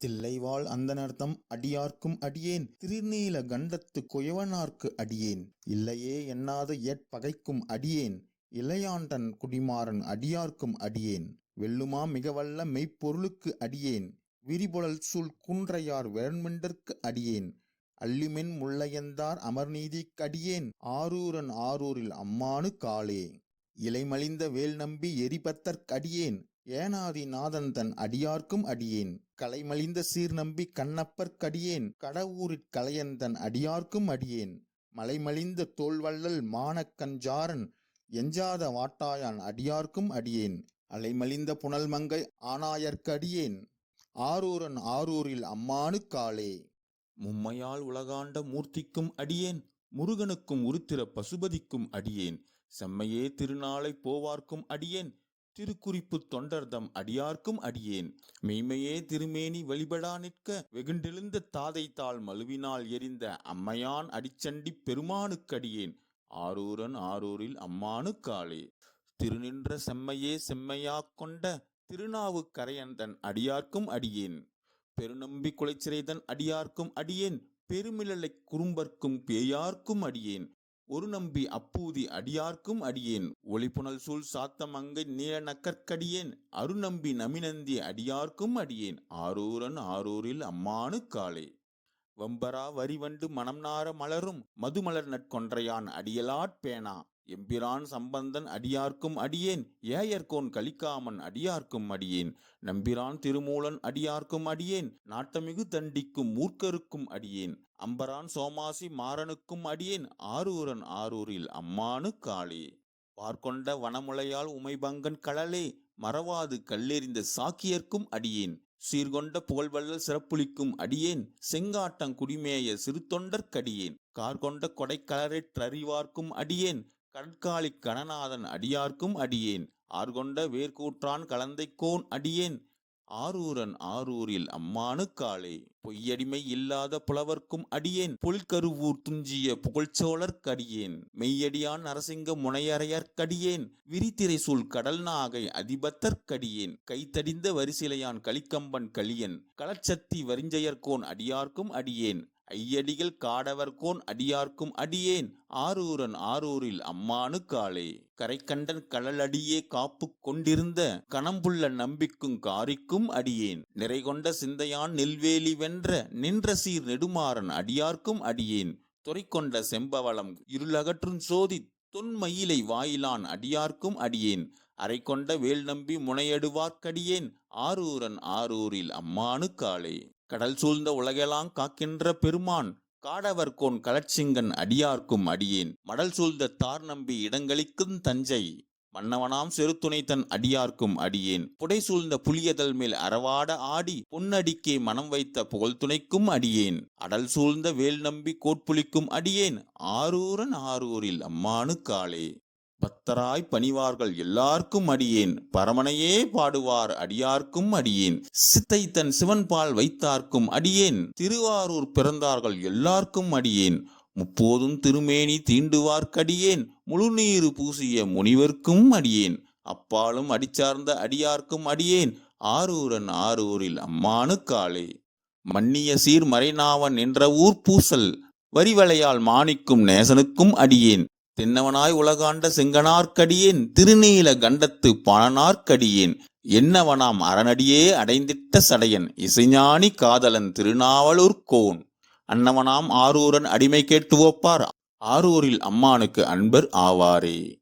தில்லைவாழ் அந்தனர்த்தம் அடியார்க்கும் அடியேன் திருநீல கண்டத்து குயவனார்க்கு அடியேன். இல்லையே எண்ணாது ஏற்பகைக்கும் அடியேன் இளையாண்டன் குடிமாறன் அடியார்க்கும் அடியேன். வெல்லுமா மிகவல்ல மெய்ப்பொருளுக்கு அடியேன் விரிபுழல் சூழ் குன்றையார் வேண்மெண்டற்கு அடியேன். அள்ளிமென் முள்ளையந்தார் அமர்நீதிக்கு அடியேன் ஆரூரன் ஆரூரில் அம்மானு காலே. இலைமலிந்த வேல் நம்பி எரிபத்தற்கடியேன் ஏனாதி நாதன் தன் அடியார்க்கும் அடியேன். கலைமலிந்த சீர் நம்பி கண்ணப்பர்க்கடியேன் கடவுரிற் கலையந்தன் அடியார்க்கும் அடியேன். மலைமலிந்த தோல்வள்ளல் மானக்கஞ்சாரன் எஞ்சாத வாட்டாயான் அடியார்க்கும் அடியேன். அலைமலிந்த புனல்மங்கை ஆனாயர்க்கடியேன் ஆரூரன் ஆரூரில் அம்மானு காலே. மும்மையால் உலகாண்ட மூர்த்திக்கும் அடியேன். முருகனுக்கும் உருத்திர பசுபதிக்கும் அடியேன். செம்மையே திருநாளை போவார்க்கும் அடியேன். திருக்குறிப்பு தொண்டர்தம் அடியார்க்கும் அடியேன். மெய்மையே திருமேனி வழிபடா நிற்க வெகுண்டெழுந்த தாதை தாள் மழுவினால் எரிந்த அம்மையான் அடிச்சண்டி பெருமானுக்கடியேன் ஆரூரன் ஆரூரில் அம்மானு காளே திருநின்ற செம்மையே செம்மையாக் கொண்ட திருநாவுக்கரையந்தன் அடியார்க்கும் அடியேன். பெருநம்பி குலைச்சிறைதன் அடியார்க்கும் அடியேன். பெருமிழலைக் குறும்பர்க்கும் பேயார்க்கும் அடியேன். ஒரு நம்பி அப்பூதி அடியார்க்கும் அடியேன். ஒளிப்புணல் சூழ் சாத்தமங்கை நீல நக்கற்கடியேன். அருநம்பி நமினந்தி அடியார்க்கும் அடியேன். ஆரூரன் ஆரூரில் அம்மானு காலே. வம்பரா வரிவண்டு மனம் நார மலரும். மதுமலர் நற்கொன்றையான் அடியலாட் பேனா. எம்பிரான் சம்பந்தன் அடியார்க்கும் அடியேன். ஏயர்கோன் கலிக்காமன் அடியார்க்கும் அடியேன். நம்பிரான் திருமூலன் அடியார்க்கும் அடியேன். நாட்டமிகு தண்டிக்கும் மூர்க்கருக்கும் அடியேன். அம்பரான் சோமாசி மாறனுக்கும் அடியேன் ஆரூரன் ஆரூரில் அம்மானு காளே. பார்க்கொண்ட வனமுலையால் உமைபங்கன் கடலே மறவாது கல்லெறிந்த சாக்கியர்க்கும் அடியேன். சீர்கொண்ட புகழ்வள்ளல் சிறப்புளிக்கும் அடியேன் செங்காட்டங் குடிமேய சிறுத்தொண்டர்க்கடியேன் கார்கொண்ட கொடைக்கலரிற்றறிவார்க்கும் அடியேன் கடற்காலி கணநாதன் அடியார்க்கும் அடியேன். ஆர்கொண்ட வேர்க்கூற்றான் கலந்தைக்கோன் அடியேன் ஆரூரன் ஆரூரில் அம்மானு காளே. பொய்யடிமை இல்லாத புலவர்க்கும் அடியேன். புல்கருவூர் துஞ்சிய புகழ்ச்சோழர்க்கடியேன் மெய்யடியான் நரசிங்க முனையறையர்க்கடியேன் விரித்திரை சூழ் கடல் நாகை அதிபத்தற்கடியேன் கைத்தடிந்த வரிசிலையான் கலிக்கம்பன் கலியன். களச்சத்தி வரிஞ்சயர்கோன் அடியார்க்கும் அடியேன். ஐயடிகள் காடவர்கோன் அடியார்க்கும் அடியேன். ஆரூரன் ஆரூரில் அம்மானு காளே கரைக்கண்டன் கடலடியே காப்பு கொண்டிருந்த கணம்புள்ள நம்பிக்கும் காரிக்கும் அடியேன். நிறைகொண்ட சிந்தையான் நெல்வேலி வென்ற நின்ற சீர் நெடுமாறன் அடியார்க்கும் அடியேன். துறைக்கொண்ட செம்பவளம் இருளகற்றும் சோதி தொன்மயிலை வாயிலான் அடியார்க்கும் அடியேன். அரை கொண்ட வேல் நம்பி முனையடுவார்க்கடியேன். ஆரூரன் ஆரூரில் அம்மானு காளே கடல் சூழ்ந்த உலகெல்லாம் காக்கின்ற பெருமான் காடவர்கோன் கலட்சிங்கன் அடியார்க்கும் அடியேன். மடல் சூழ்ந்த தார் நம்பி இடங்களிக்கும் தஞ்சை மன்னவனாம் செருத்துணை தன் அடியார்க்கும் அடியேன். புடை சூழ்ந்த புலியதல் மேல் அறவாட ஆடி பொன்னடிக்கே மனம் வைத்த புகழ் துணைக்கும் அடியேன். அடல் சூழ்ந்த வேல் நம்பி கோட்புலிக்கும் அடியேன். ஆரூரன் ஆரூரில் அம்மானு காளே பக்தராய் பணிவார்கள் எல்லார்க்கும் அடியேன். பரமனையே பாடுவார் அடியார்க்கும் அடியேன். சித்தை தன் சிவன்பால் வைத்தார்க்கும் அடியேன். திருவாரூர் பிறந்தார்கள் எல்லார்க்கும் அடியேன். முப்போதும் திருமேனி தீண்டுவார்க்கடியேன். முழுநீர் பூசிய முனிவர்க்கும் அடியேன். அப்பாலும் அடிச்சார்ந்த அடியார்க்கும் அடியேன். ஆரூரன் ஆரூரில் அம்மானு காளே மன்னிய சீர் மறைநாவன் என்ற ஊர் பூசல் வரிவளையால் மாணிக்கும் நேசனுக்கும் அடியேன். தென்னவனாய் உலகாண்ட செங்கனார்க்கடியேன் திருநீல கண்டத்து பாணனார்க்கடியேன். என்னவனாம் அரணடியே அடைந்திட்ட சடையன் இசைஞானி காதலன் திருநாவலூர் கோன். அன்னவனாம் ஆரூரன் அடிமை கேட்டு ஒப்பார் ஆரூரில் அம்மானுக்கு அன்பர் ஆவாரே.